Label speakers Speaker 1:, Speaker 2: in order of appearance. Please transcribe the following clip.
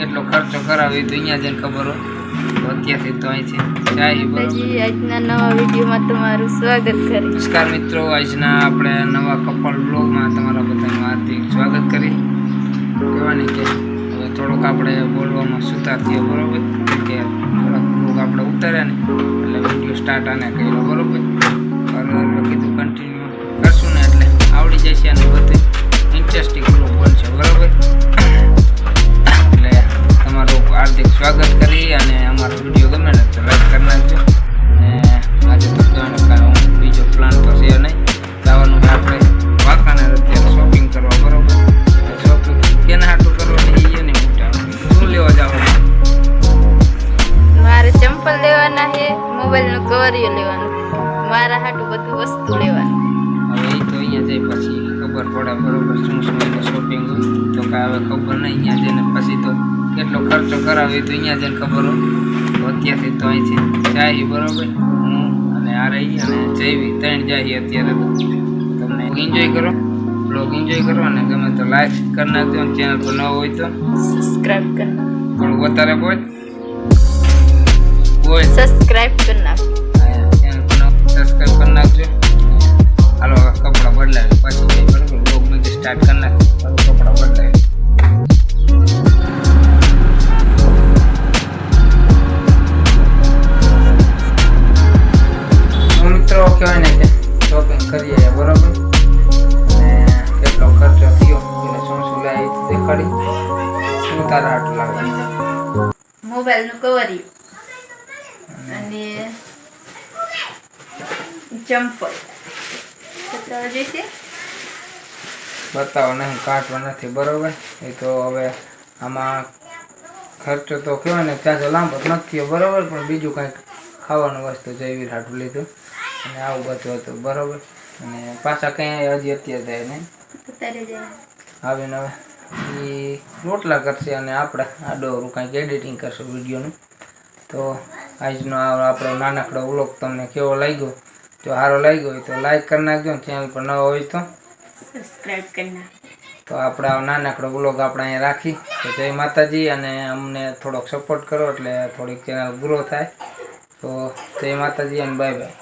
Speaker 1: કેટલો ખર્ચો કરાવ્યો તો અહીંયા જઈને ખબર હોય. અત્યારથી તો અહીંથી જાય બરોબર?
Speaker 2: આજના નવા વિડીયોમાં તમારું સ્વાગત કરી
Speaker 1: નમસ્કાર મિત્રો આજના આપણે નવા કપલ બ્લોગમાં તમારા બધાનું હાર્દિક સ્વાગત કરી કહેવાની કે હવે થોડુંક આપણે બોલવામાં સુધાર થયો બરોબર? કે થોડાક બ્લોગ આપણે ઉતાર્યા ને એટલે વીડિયો સ્ટાર્ટ આને કર્યો બરોબર? બરોબર કીધું કન્ટિન્યુ કરશું ને એટલે આવડી જશે અને
Speaker 2: કવરિયો લેવાનું. મારા હાટું બધું વસ્તુ લેવાનું.
Speaker 1: હવે તો અહીંયા જઈ પછી ખબર પડે બરોબર શું શું શોપિંગ તો કાંઈ હવે ખબર નહીં અહીંયા જઈને પછી તો કેટલો ખર્ચો કરાવે તો અહીંયા જઈને ખબર તો અત્યારથી તો અહીંથી જાય બરોબર. હું અને આ રહી અને જઈવી ત્રણ જાય અત્યારે તો. તમને એન્જોય કરો બ્લોગ એન્જોય કરો અને ગમે તો લાઈક કરી નાખજો ચેનલ પર ન હોય તો.
Speaker 2: સબસ્ક્રાઈબ કરો
Speaker 1: થોડું વધારે બોલ. સબસ્ક્રાઈબ કરી નાખો સ્ટાર્ટ કરી નાખ કપડાં શોપિંગ કરીએ, બરોબર? અને કેટલો ખર્ચો દેખાડી? તારા હાટ લાવવાનું
Speaker 2: મોબાઈલનું કવરિયું અને ચંપલ જોઈશે
Speaker 1: બતાવો નહીં કાઢવા નથી બરોબર? એ તો હવે આમાં ખર્ચો તો કહેવાય ને તો લાંબો નથી થયો બરોબર? પણ બીજું કાંઈક ખાવાનું વસ્તુ જૈવી હાટું લીધું. અને આવું બધું હતું બરોબર? અને પાછા કંઈ હજી અત્યારે થાય નહીં. આવીને હવે. એ રોટલા કરશે અને આપણે આ ડોરું કાંઈક એડિટિંગ કરશું વિડીયોનું. તો આજનો આપણો નાનકડો વ્લોગ તમને કેવો લાગ્યો? જો સારો લાગ્યો હોય તો લાઈક કરી નાખજો ચેનલ પર ન હોય તો.
Speaker 2: સબસ્ક્રાઇબ કરના.
Speaker 1: તો આપણે નાનકડો બ્લોગ આપણે અહીંયા રાખી. તો જય માતાજી અને અમને થોડોક સપોર્ટ કરો એટલે થોડીક ચેનલ ગ્રો થાય. તો જય માતાજી અને બાય બાય